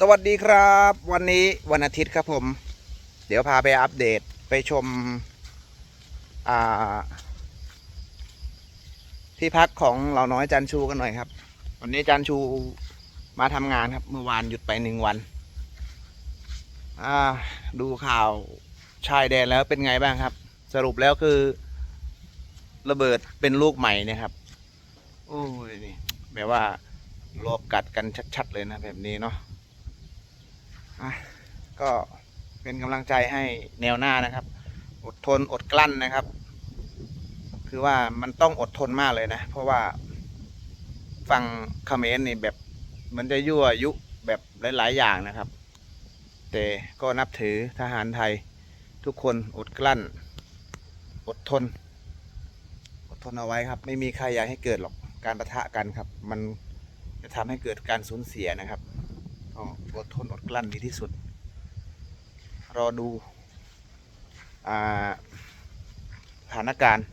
สวัสดีครับ วันนี้วันอาทิตย์ครับผม เดี๋ยวพาไปอัปเดตไปชมที่พักของเราน้อยจันชูกันหน่อยครับ วันนี้จันชูมาทำงานครับ เมื่อวานหยุดไปหนึ่งวันดูข่าวชายแดนแล้วเป็นไงบ้างครับ สรุปแล้วคือ ระเบิดเป็นลูกใหม่นะครับ โอ้ยนี่แบบว่าลอบกัดกันชัด ๆ เลยนะแบบนี้เนาะ อะก็เป็นกำลังใจให้แนวหน้านะครับ อดทนอดกลั้นนะครับ คือว่ามันต้องอดทนมากเลยนะ เพราะว่าฟังคอมเขมนต์นี่แบบมันจะยั่วยุแบบหลาย ๆ อย่างนะครับ แต่ก็นับถือทหารไทยทุกคนอดกลั้น อดทน อดทนเอาไว้ครับ ไม่มีใครอยากให้เกิดหรอกการประทะกันครับ มันจะทำให้เกิดการสูญเสียนะครับ อดทนอดกลั้นดีที่สุด รอดูสถานการณ์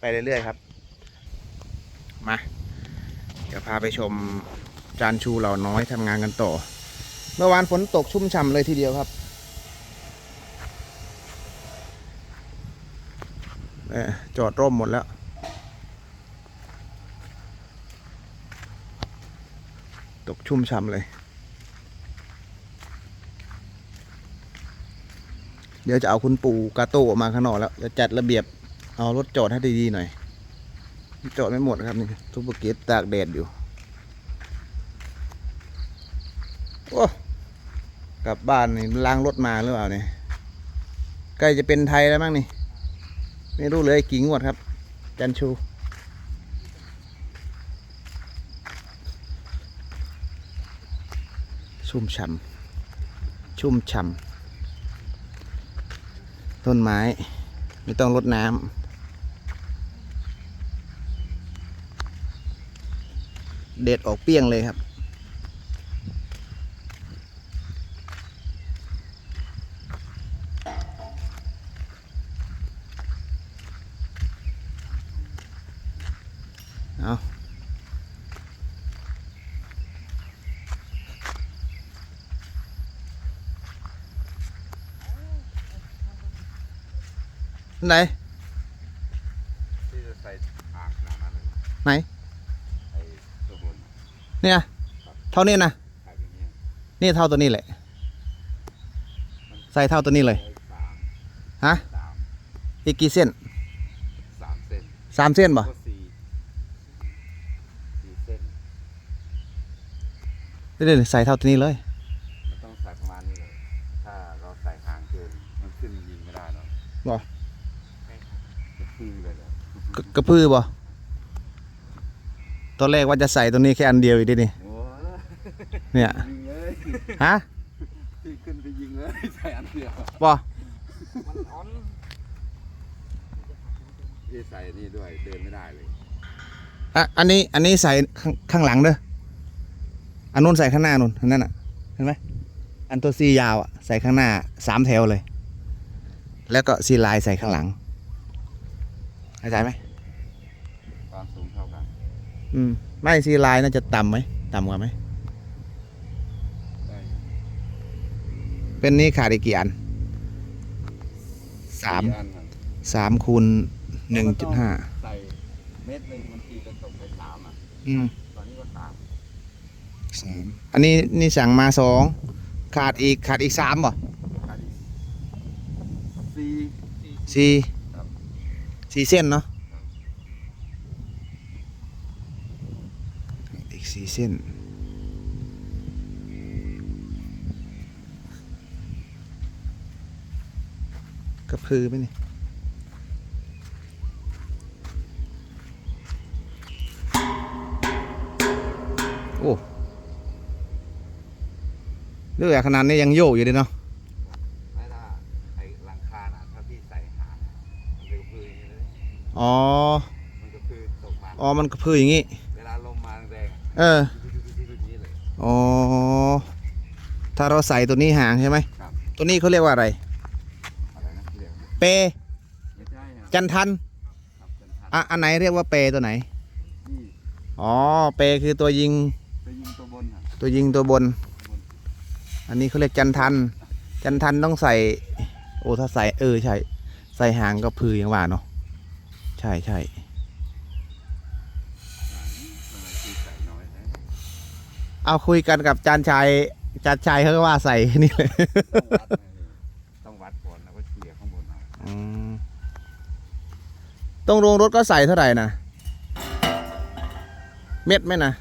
ไปเรื่อยๆครับ มาเดี๋ยวพาไปชมจานชูเหล่าน้อยทำงานกันต่อ เมื่อวานฝนตกชุ่มฉ่ำเลยทีเดียวครับจอดร่มหมดแล้ว ตกชุ่มฉ่ำเลย เดี๋ยวจะเอาคุณปู่กาโต้ออกมาข้างนอกแล้วจะจัดระเบียบเอารถจอดให้ดีๆหน่อย จอดไม่หมดครับนี่ทุบเกตตากแดดอยู่โอ้กลับบ้านนี่ล้างรถมาหรือเปล่าเนี่ยใกล้จะเป็นไทยแล้วมั้งนี่ ไม่รู้เลยกี่งวดครับ จันชู ชุ่มฉ่ำชุ่มฉ่ำ ต้นไม้ ไม่ต้องรดน้ำเด็ดออกเปี้ยงเลยครับ ไหน ที่จะใส่อ่างขนาดนั้นเลยไหนไอ้ตัวบนเนี่ยเท่านี้นะขายอย่างเงี้ยนี่เท่าตัวนี้แหละ ใส่เท่าตัวนี้เลยร้อยสามฮะสามอีกกี่เส้นสามเส้นสามเส้นบ่ก็สี่สี่เส้น เดี๋ยวๆใส่เท่าตัวนี้เลย มันต้องใส่ประมาณนี้เลย ถ้าเราใส่ห่างเกิน มันขึ้นยิงไม่ได้เนาะ บ่ จะพื้นเลยเหรอ กระกระพือบ่ตอนแรกว่าจะใส่ตัวนี้แค่อันเดียวอีกดินี่โอ้ยเนี่ยยิงเลยฮะที่ขึ้นไปยิงเลยใส่อันเดียวบ่มันอ่อนที่ใส่นี่ด้วยเดินไม่ได้เลยอะอันนี้อันนี้ใส่ข้างข้างหลังเด้ออันนู้นใส่ข้างหน้านู่นอันนั้นอะเห็นไหมอันตัวซียาวอะใส่ข้างหน้าสามแถวเลย แล้วก็ซีลายใส่ข้างหลังเข้าใจไหม ความสูงเท่ากัน อืม ไม่ซีลายน่าจะต่ำไหมต่ำกว่าไหม ได้เป็นนี้ขาดอีกกี่อันสามอันครับสามคูณหนึ่งจุดห้าใส่เม็ดหนึ่งมันตีจะตกไปสามอะ อืมตอนนี้ก็สามสามอันนี้นี่สั่งมาสองขาดอีกขาดอีกสามบ่อันนี้สี่สี่ครับสี่เส้นเนาะ อีเส้น กระพือไหมนี่โอ้เรื่องขนาดนี้ยังโยกอยู่เลยเนาะไม่ถ้าไอ้หลังคาน่ะถ้าพี่ใส่หางมันกระพืออย่างนี้เลยอ๋อ มันกระพือตกมา อ๋อ มันกระพืออย่างงี้ เอออย่างนี้เลยอ๋อถ้าเราใส่ตัวนี้ห่างใช่ไหมครับ ตัวนี้เขาเรียกว่าอะไร อะไรนะเรียกเป ไม่ใช่ครับจันทันครับจันทันอะอันไหนเรียกว่าเปตัวไหน นี่อ๋อ เปคือตัวยิง จะยิงตัวบนครับตัวยิงตัวบนบน อันนี้เขาเรียกจันทัน จันทันต้องใส่ โอ้ถ้าใส่เออใช่ ใส่หางก็พืออย่างว่าเนาะ ใช่ใช่ ทำไมที่ใส่น้อยนะ เอาคุยกันกับจานชายจานชายเขาก็ว่าใส่นี่เลยต้องวัดนะพี่ต้องวัดก่อนแล้วก็เฉลี่ยข้างบนเอาอืมตรงโรงรถก็ใส่เท่าไหร่นะเม็ดไหมนะ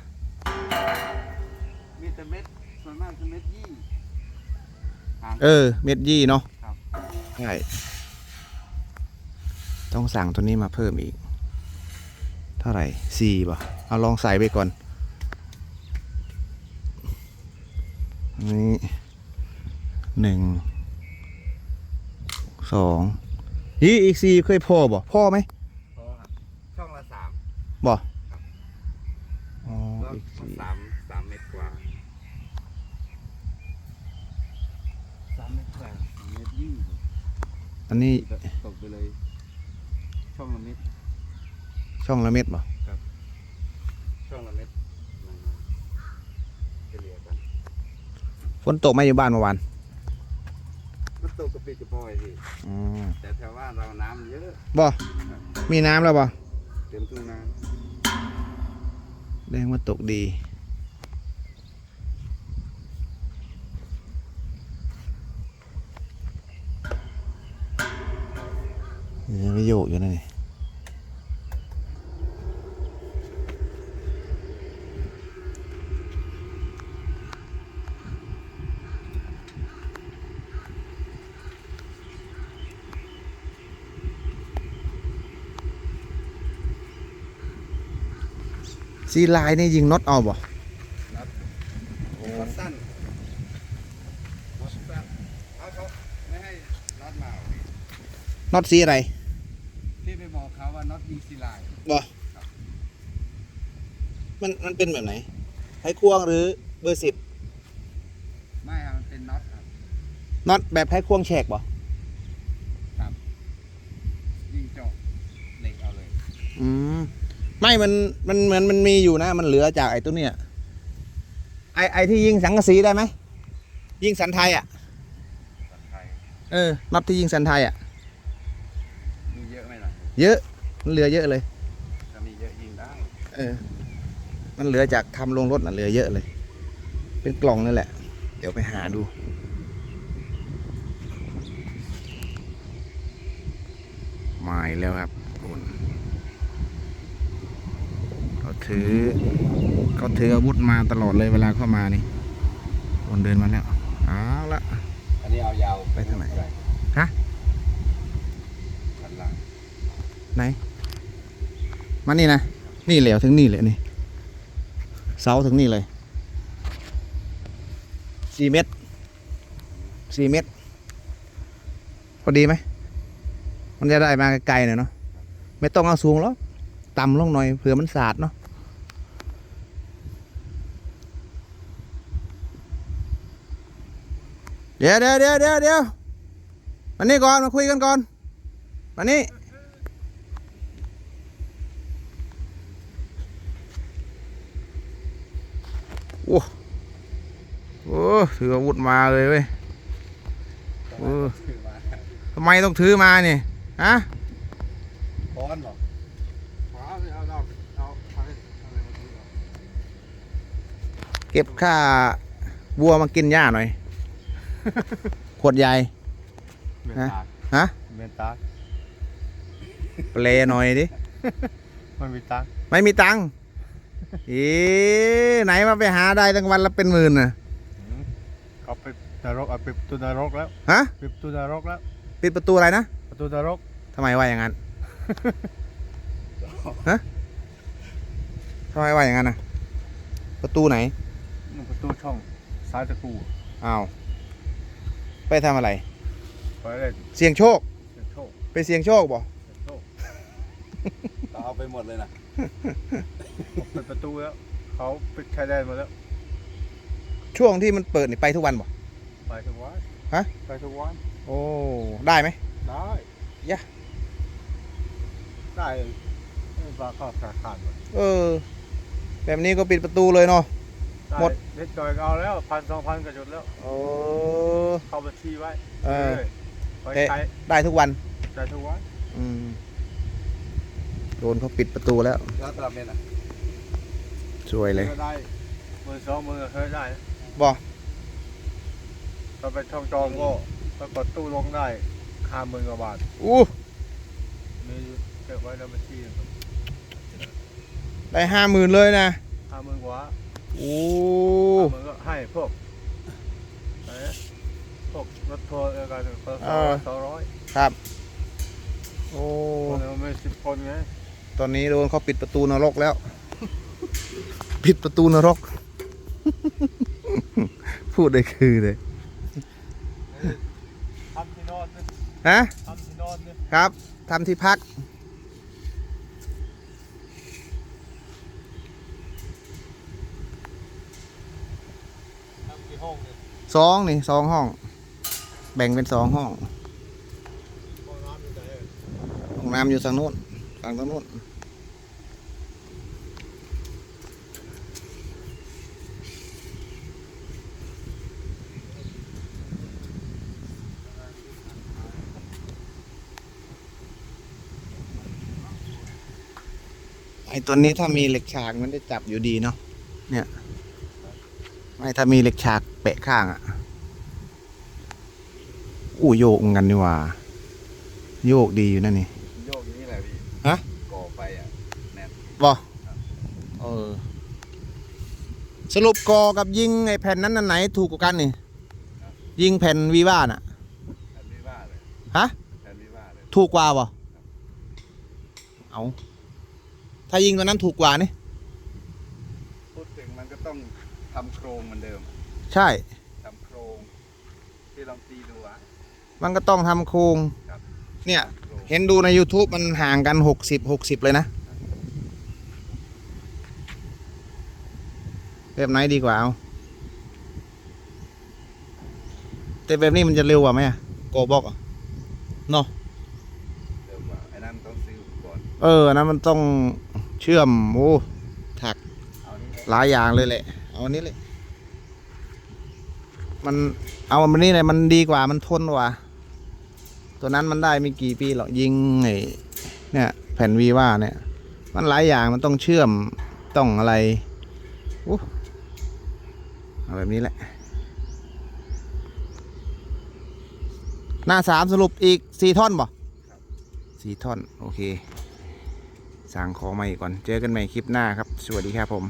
มีแต่เม็ดส่วนมากคือเม็ดยี่หางเออ เม็ดยี่เนาะครับใช่ต้องสั่งตัวนี้มาเพิ่มอีก เท่าไหร่สี่ป่ะเอาลองใส่ไปก่อน นนี้หนึ่งสองอีอีกสี่เคยพอบ่พ่อไหมพอครับช่องละสามบ่อ๋อแล้วอีกสี่สามสามเม็ดกว่าสามเม็ดกว่าสามเม็ดยี่อันนี้ตกไปเลย ช่องละเม็ดช่องละเม็ดบ่ช่องละเม็ดนั่นๆเฉลี่ยกัน ฝนตกไหมอยู่บ้านเมื่อวานมันตกกระปิดกระปอยพี่อ๋อแต่แถวบ้านเราน้ำเยอะบ่มีน้ำแล้วบ่เต็มทุ่งนาแดงว่าตกดี ยังไม่โยกอยู่นะนี่ ซีไลน์นี่ยิงน็อตเอาบ่รถสั้นรถสั้นเอาเขาไม่ให้น็อตมาเอาพี่น็อตสีอะไรพี่ไปบอกเขาว่าน็อตยิงซีไลน์บ่มันมันเป็นแบบไหนไขควงหรือเบอร์สิบไม่ครับมันเป็นน็อตครับน็อตแบบไขควงแฉกบ่ ยิงเจาะเหล็กเอาเลย อืม ไม่มันมันเหมือนมันมีอยู่นะ มันเหลือจากไอ้ตัวเนี้ยไอไอที่ยิงสังกะสีได้ไหมยิงสันไทยอะตัดไทยเออน็อตที่ยิงสันไทยอะมีเยอะไหมล่ะเยอะมันเหลือเยอะเลยถ้ามีเยอะยิงได้เออ มันเหลือจากทำลงรถน่ะเหลือเยอะเลย เป็นกล่องนั่นแหละ เดี๋ยวไปหาดู มาอีกแล้วครับคุณเขา ถือเขาถืออาวุธมาตลอดเลยเวลาเข้ามานี่คนเดินมาแล้วเอาละอันนี้เอายาวไปทางไหนเท่ร่ฮะด้านล่างไหนมานี่นะนี่เหลวถึงนี่เลยนี่เสาถึงนี่เลยสี่เมตรสี่เมตรพอดีไหมมันจะได้มาไกลๆหน่อยเนาะไม่ต้องเอาสูงหรอกต่ำลงหน่อยเผื่อมันสาดเนาะ เดี๋ยวเดี๋ยวเดี๋ยวเดี๋ยวเดี๋ยวมานี่ก่อนมาคุยกันก่อนมานี่โอ้โอ้ถืออาวุธมาเลยเว้ยเออถือมาทำไมต้องถือมาเนี่ยฮะค้อนเหรอขวาเอาเอาเอาเอาอะไรมาถือเหรอเก็บค่าวัวมากินหญ้าหน่อย ขวดใหญ่ เมนฮะตาฮะ เมนตาเปลหน่อยดิ มันมีตาไม่มีตังค์อีไหนมาไปหาได้ตั้งวันละเป็นหมื่นน่ะเอาไปนรกเอาไปประตูนรกแล้วฮะปิดประตูนรกแล้ว ปิดประตูอะไรนะประตูนรกทำไมว่าอย่างนั้น ฮะทำไมว่าอย่างนั้นนะประตูไหนนู่นประตูช่องซ้ายตะกูอ้าวไป ทำอะไร ไปเลยเสี่ยงโชคเสียงโชคไปเสี่ยงโชคบ่เสียงโชคเอาไปหมดเลยนะเปิดประตูแล้วเขาปิดชายแดนหมาแล้ว ช่วงที่มันเปิดนี่ไปทุกวันบ่ ไปทุกวันฮะ ไปทุกวันโอ้ได้ไหม ได้ยะ ได้ไม่ฟ้าเข้าขาขาดหมดเออ แบบนี้ก็ปิดประตูเลยเนาะ หมด นิดหน่อยก็เอาแล้วพันสองพันก็หยุดแล้ว โอ้ เข้าบัญชีไว้เออ รื่ยๆไว้เอ๊ะใช้ได้ทุกวันใช้ทุกวันอืมโดนเขาปิดประตูแล้วแล้วตามเนี่ยนะสวยเลย ก็ได้หมื่นสองหมื่นก็เคยได้บอกถ้าไปช่องจองก็ปรากฏตู้ลงได้ห้าหมื่นกว่าบาท อู้ มีเก็บไว้ในบัญชีได้ห้าหมื่นเลยนะห้าหมื่นกว่า โอ้ห้าหมื่นก็ให้พวกไหนพวกรถทัวร์อะไรกันก็สองร้อยครับ โอ้ คนหนึ่งมันมีสิบคนไงตอนนี้โดนเขาปิดประตูนรกแล้ว ปิดประตูนรก พูดได้คือเลยทำที่นอนเนี่ยฮะทำที่นอนเนี่ยครับทำที่พัก ทำที่ ห้องเนี่ยสองนี่สองห้อง แบ่งเป็นสองห้องห้องน้ำอยู่ไหนห้องน้ำอยู่ทางโน้นฝั่งทางโน้นไอตัวนี้ถ้ามีเหล็กฉากมันจะจับอยู่ดีเนาะเนี่ย ไม่ถ้ามีเหล็กฉาก แปะข้างอะ่ะอู้โยกเหมือนกันนี่หว่า โยกดีอยู่นั่นนี่ โยกนี้แหละพี่ฮะ ก่อไปอะแน่นบอเออ สรุปกอกับยิงไอ้แผ่นนั้นอันไหนถูกกว่ากันนี่ ยิงแผ่นวีว่าน่ะแทนวิว่าเลยฮะแทนวิว่าเลยถูกกว่าบ่เอาถ้ายิงตัวนั้นถูกกว่านี่ พูดถึงมันก็ต้องทำโครงเหมือนเดิม ใช่ ทำโครงที่ลองตีดูอะมันก็ต้องทำโครงครับ เนี่ย โครงเห็นดูใน YouTube มันห่างกันหกสิบหกสิบเลยนะ แบบไหนดีกว่าเอาแต่แบบนี้มันจะเร็วกว่าไหมอะโกบอกอะเนาะเดิมว่าไอ้นั่นต้องซื้ออุปกรณ์เออนะมันต้องเชื่อมโอ้ถักเอานี่เลยหลายอย่างเลยแหละ เอาอันนี้เลย มันเอาอันนี้เลยมันดีกว่ามันทนกว่า ตัวนั้นมันได้ไม่กี่ปีหรอกยิงไอ้เนี่ยแผ่นวีว่าเนี่ย มันหลายอย่างมันต้องเชื่อมต้องอะไรอู้เอาแบบนี้แหละ หน้าสามสรุปอีกสี่ท่อนบ่สี่ท่อน โอเค สั่งของมาอีกก่อน เจอกันใหม่คลิปหน้าครับ สวัสดีครับผม